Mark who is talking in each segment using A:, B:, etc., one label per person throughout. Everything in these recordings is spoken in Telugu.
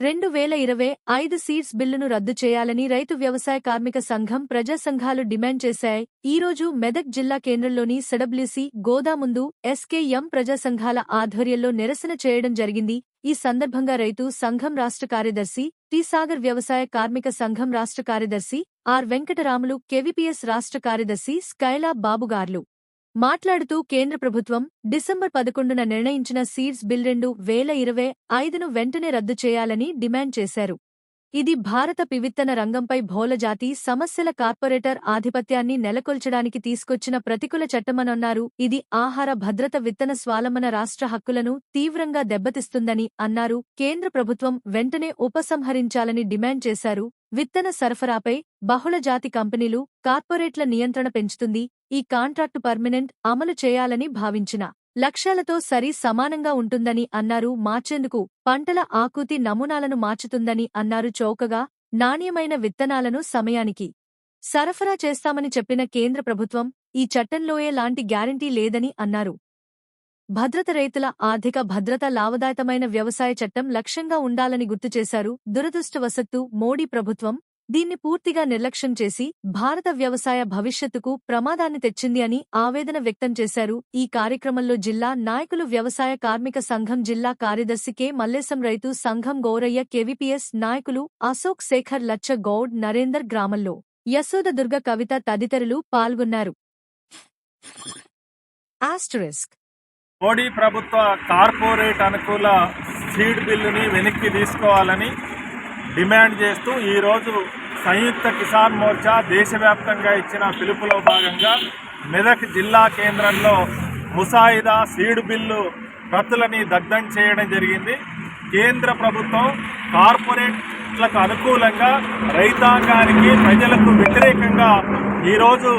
A: రెండు వేల ఇరవై ఐదు సీడ్స్ బిల్లును రద్దు చేయాలని రైతు వ్యవసాయ కార్మిక సంఘం ప్రజా సంఘాలు డిమాండ్ చేశాయి. ఈ రోజు మెదక్ జిల్లా కేంద్రంలోని సెడబ్ల్యూసీ గోదా ముందు ఎస్కేఎం ప్రజా సంఘాల ఆధ్వర్యంలో నిరసన చేయడం జరిగింది. ఈ సందర్భంగా రైతు సంఘం రాష్ట్ర కార్యదర్శి టీసాగర్ వ్యవసాయ కార్మిక సంఘం రాష్ట్ర కార్యదర్శి ఆర్ వెంకటరాములు కెవిపిఎస్ రాష్ట్ర కార్యదర్శి స్కైలా బాబుగార్లు. మాట్లాడుతూ కేంద్ర ప్రభుత్వం డిసెంబర్ పదకొండున నిర్ణయించిన సీడ్స్ బిల్ రెండు వేల ఇరవై ఐదును వెంటనే రద్దు చేయాలని డిమాండ్ చేశారు. ఇది భారత పివిత్తన రంగంపై భోలజాతి సమస్యల కార్పొరేటర్ ఆధిపత్యాన్ని నెలకొల్చడానికి తీసుకొచ్చిన ప్రతికూల చట్టమనన్నారు. ఇది ఆహార భద్రత విత్తన స్వాలంబన రాష్ట్ర హక్కులను తీవ్రంగా దెబ్బతిస్తుందని అన్నారు. కేంద్ర ప్రభుత్వం వెంటనే ఉపసంహరించాలని డిమాండ్ చేశారు. విత్తన సరఫరాపై బహుళజాతి కంపెనీలు కార్పొరేట్ల నియంత్రణ పెంచుతుంది. ఈ కాంట్రాక్టు పర్మినెంట్ అమలు చేయాలని భావించిన లక్ష్యాలతో సరి సమానంగా ఉంటుందని అన్నారు. మార్చేందుకు పంటల ఆకృతి నమూనాలను మార్చుతుందని అన్నారు. చౌకగా నాణ్యమైన విత్తనాలను సమయానికి సరఫరా చేస్తామని చెప్పిన కేంద్ర ప్రభుత్వం ఈ చట్టంలోయే లాంటి గ్యారంటీ లేదని అన్నారు. భద్రత రైతుల ఆర్థిక భద్రత లాభదాయకమైన వ్యవసాయ చట్టం లక్ష్యంగా ఉండాలని గుర్తు చేశారు. దురదృష్టవశత్తు మోడీ ప్రభుత్వం దీన్ని పూర్తిగా నిర్లక్ష్యం చేసి భారత వ్యవసాయ భవిష్యత్తుకు ప్రమాదాన్ని తెచ్చింది అని ఆవేదన వ్యక్తం చేశారు. ఈ కార్యక్రమంలో జిల్లా నాయకులు వ్యవసాయ కార్మిక సంఘం జిల్లా కార్యదర్శి కె. మల్లేశం రైతు సంఘం గౌరయ్య కెవిపిఎస్ నాయకులు అశోక్ శేఖర్ లచ్చ గౌడ్ నరేందర్ గ్రామంలో యశోద దుర్గ కవిత తదితరులు పాల్గొన్నారు. ఆస్టరిస్క్
B: మోడీ ప్రభుత్వ కార్పొరేట్ అనుకూల సీడ్ బిల్లుని వెనక్కి తీసుకోవాలని డిమాండ్ చేస్తూ ఈరోజు సంయుక్త కిసాన్ మోర్చా దేశవ్యాప్తంగా ఇచ్చిన పిలుపులో భాగంగా మెదక్ జిల్లా కేంద్రంలో ముసాయిదా సీడ్ బిల్లు రద్దులని దగ్ధం చేయడం జరిగింది. కేంద్ర ప్రభుత్వం కార్పొరేట్లకు అనుకూలంగా రైతాంగానికి ప్రజలకు వ్యతిరేకంగా ఈరోజు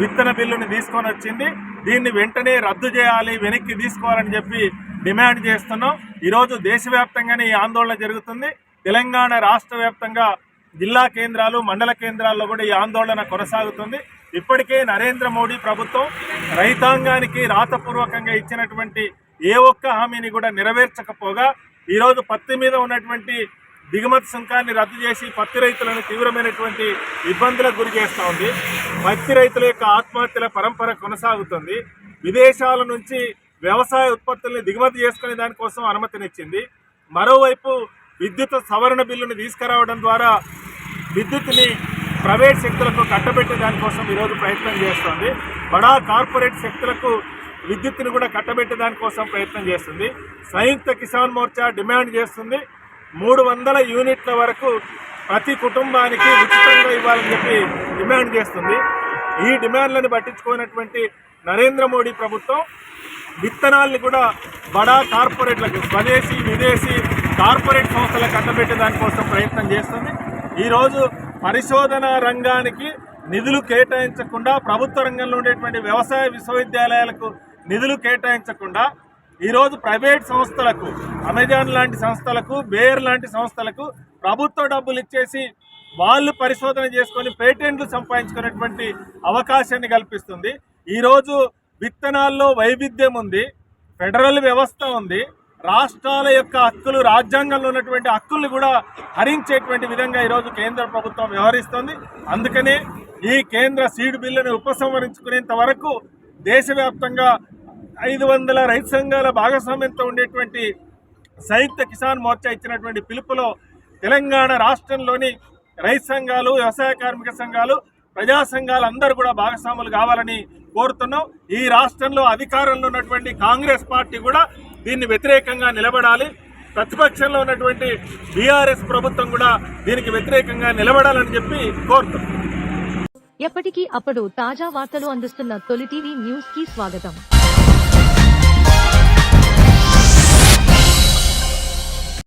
B: విత్తన బిల్లుని తీసుకొని వచ్చింది. దీన్ని వెంటనే రద్దు చేయాలి వెనక్కి తీసుకోవాలని చెప్పి డిమాండ్ చేస్తున్నాం. ఈరోజు దేశవ్యాప్తంగానే ఈ ఆందోళన జరుగుతుంది. తెలంగాణ రాష్ట్ర వ్యాప్తంగా జిల్లా కేంద్రాలు మండల కేంద్రాల్లో కూడా ఈ ఆందోళన కొనసాగుతుంది. ఇప్పటికే నరేంద్ర మోడీ ప్రభుత్వం రైతాంగానికి రాతపూర్వకంగా ఇచ్చినటువంటి ఏ ఒక్క హామీని కూడా నెరవేర్చకపోగా ఈరోజు పత్తి మీద ఉన్నటువంటి దిగుమతి సుంకాన్ని రద్దు చేసి పత్తి రైతులను తీవ్రమైనటువంటి ఇబ్బందులకు గురి చేస్తూ ఉంది. పత్తి రైతుల యొక్క ఆత్మహత్యల పరంపర కొనసాగుతుంది. విదేశాల నుంచి వ్యవసాయ ఉత్పత్తుల్ని దిగుమతి చేసుకునే దానికోసం అనుమతినిచ్చింది. మరోవైపు విద్యుత్ సవరణ బిల్లును తీసుకురావడం ద్వారా విద్యుత్ని ప్రైవేట్ శక్తులకు కట్టబెట్టే దానికోసం ఈరోజు ప్రయత్నం చేస్తోంది. బడా కార్పొరేట్ శక్తులకు విద్యుత్తుని కూడా కట్టబెట్టే దానికోసం ప్రయత్నం చేస్తుంది. సంయుక్త కిసాన్ మోర్చా డిమాండ్ చేస్తుంది. మూడు వందల యూనిట్ల వరకు ప్రతి కుటుంబానికి ఉచితంగా ఇవ్వాలని చెప్పి డిమాండ్ చేస్తుంది. ఈ డిమాండ్లను పట్టించుకున్నటువంటి నరేంద్ర మోడీ ప్రభుత్వం విత్తనాల్ని కూడా బడా కార్పొరేట్లకు స్వదేశీ విదేశీ కార్పొరేట్ సంస్థలకు కట్టబెట్టే దానికోసం ప్రయత్నం చేస్తుంది. ఈరోజు పరిశోధన రంగానికి నిధులు కేటాయించకుండా ప్రభుత్వ రంగంలో ఉండేటువంటి వ్యవసాయ విశ్వవిద్యాలయాలకు నిధులు కేటాయించకుండా ఈరోజు ప్రైవేట్ సంస్థలకు అమెజాన్ లాంటి సంస్థలకు బేర్ లాంటి సంస్థలకు ప్రభుత్వ డబ్బులు ఇచ్చేసి వాళ్ళు పరిశోధన చేసుకొని పేటెంట్లు సంపాదించుకునేటువంటి అవకాశాన్ని కల్పిస్తుంది. ఈరోజు విత్తనాల్లో వైవిధ్యం ఉంది ఫెడరల్ వ్యవస్థ ఉంది రాష్ట్రాల యొక్క హక్కులు రాజ్యాంగంలో ఉన్నటువంటి హక్కులు కూడా హరించేటువంటి విధంగా ఈరోజు కేంద్ర ప్రభుత్వం వ్యవహరిస్తుంది. అందుకనే ఈ కేంద్ర సీడ్ బిల్లును ఉపసంహరించుకునేంత వరకు దేశవ్యాప్తంగా ఐదు వందల రైతు సంఘాల భాగస్వామ్యంతో ఉండేటువంటి సంయుక్త కిసాన్ మోర్చా ఇచ్చినటువంటి పిలుపులో తెలంగాణ రాష్ట్రంలోని రైతు సంఘాలు వ్యవసాయ కార్మిక సంఘాలు ప్రజా సంఘాలు అందరూ కూడా భాగస్వాములు కావాలని కోరుతున్నాం. ఈ రాష్ట్రంలో అధికారంలో ఉన్నటువంటి కాంగ్రెస్ పార్టీ కూడా దీన్ని వ్యతిరేకంగా నిలబడాలి. ప్రతిపక్షంలో ఉన్నటువంటి బీఆర్ఎస్ ప్రభుత్వం కూడా దీనికి వ్యతిరేకంగా నిలబడాలని చెప్పి కోరుతున్నాం.
A: ఎప్పటికీ అప్పుడు తాజా వార్తలు అందిస్తున్న తొలి టీవీ న్యూస్కి స్వాగతం.